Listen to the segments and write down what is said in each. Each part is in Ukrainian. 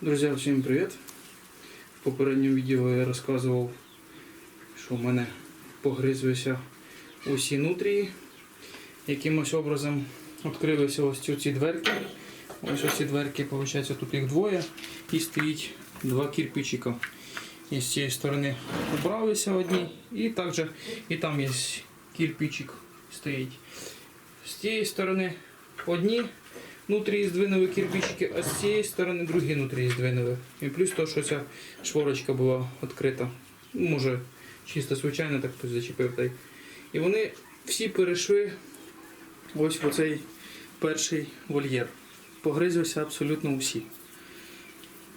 Друзі, всім привіт! В попередньому відео я розказував, що в мене погризуються усі нутрії. Якимось образом відкрилися ось ці дверки. Ось ці дверки, виходить, тут їх двоє і стоїть два кирпичика. І з цієї сторони убралися одні, і також і там є кирпичик стоїть. З цієї сторони одні внутрі здвинули кирпичики, а з цієї сторони другі внутрі здвинули. І плюс то, що ця шворочка була відкрита. Ну, Може, чисто случайно так хтось зачепив. І вони всі перейшли ось в оцей перший вольєр. Погризлися абсолютно усі.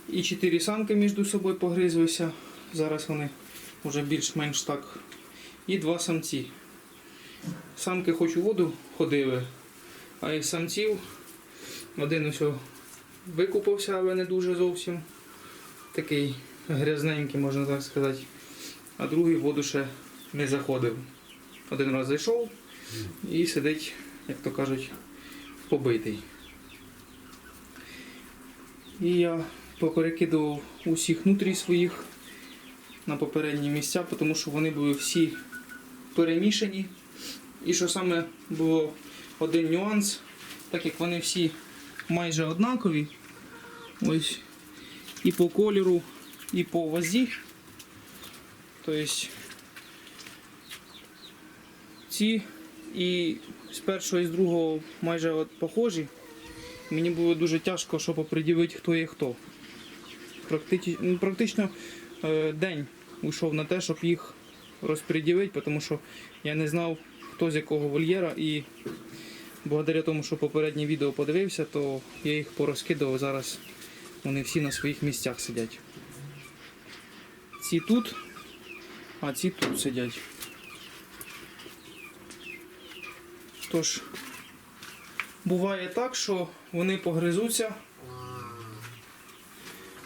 І чотири самки між собою погризлися. Зараз вони вже більш-менш так. І два самці. Самки хоч у воду ходили, а із самців один ось викупався, але не дуже зовсім. Такий грязненький, можна так сказати. А другий в воду ще не заходив. Один раз зайшов і сидить, як то кажуть, побитий. І я поперекидував усіх нутрій своїх на попередні місця, тому що вони були всі перемішані. І що саме було один нюанс, так як вони всі майже однакові, ось і по кольору, і по вазі. Тобто ці і з першого і з другого майже от похожі. Мені було дуже тяжко, щоб оприділити, хто є хто. Практично, ну, практично е, день уйшов на те, щоб їх розподілити, тому що я не знав, хто з якого вольєра. І благодаря тому, що попереднє відео подивився, то я їх порозкидував. Зараз вони всі на своїх місцях сидять. Ці тут, а ці тут сидять. Тож, буває так, що вони погризуться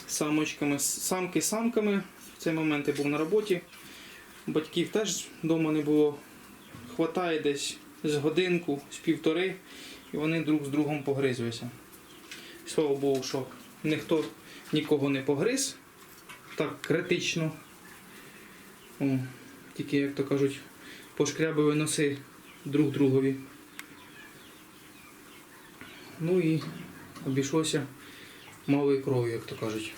самочками, самки самками. В цей момент я був на роботі. Батьків теж вдома не було. Хватає десь з годинку, з півтори, і вони друг з другом погризуються. Слава Богу, що ніхто нікого не погриз так критично. О, тільки, як то кажуть, пошкрябили носи друг другові. Ну і обійшлося малою кров'ю, як то кажуть.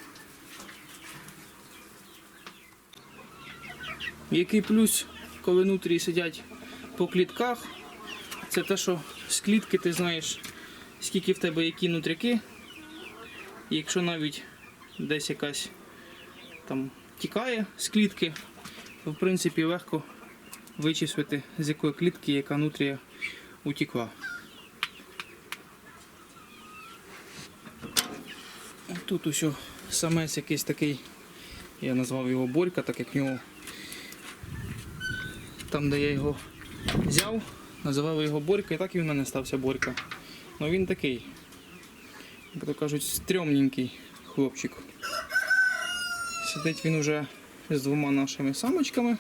Який плюс, коли нутрії сидять по клітках, це те, що з клітки ти знаєш, скільки в тебе які нутряки. І якщо навіть десь якась там тікає з клітки, то в принципі легко вичислити, з якої клітки яка нутрія утікла. Тут ось самець якийсь такий, я назвав його Борька, так як в нього там, де я його взяв, називали його Борька, і так і в мене стався Борька. Ну він такий, як то кажуть, стрьомненький хлопчик. Сидить він уже з двома нашими самочками.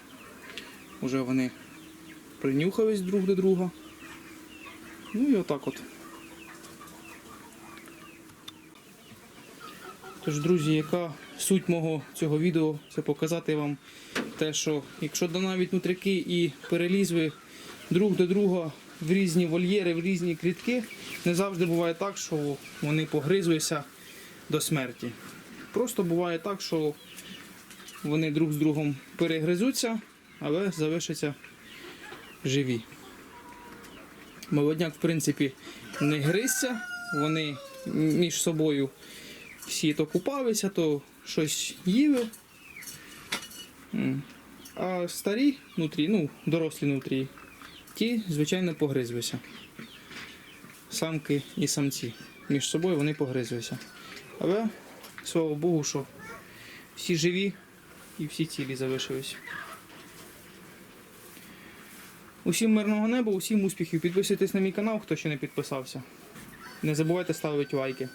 Уже вони принюхались друг до друга. Ну і отак от. Тож, друзі, яка суть мого цього відео, це показати вам те, що якщо до навіть нутряки і перелізли друг до друга в різні вольєри, в різні клітки, не завжди буває так, що вони погризуються до смерті. Просто буває так, що вони друг з другом перегризуться, але залишаться живі. Молодняк, в принципі, не гризться, вони між собою всі то купалися, то щось їли. А старі нутрі, ну, дорослі нутрі, ті, звичайно, погризлися. Самки і самці. Між собою вони погризлися. Але, слава Богу, що всі живі і всі цілі залишились. Усім мирного неба, усім успіхів. Підписуйтесь на мій канал, хто ще не підписався. Не забувайте ставити лайки.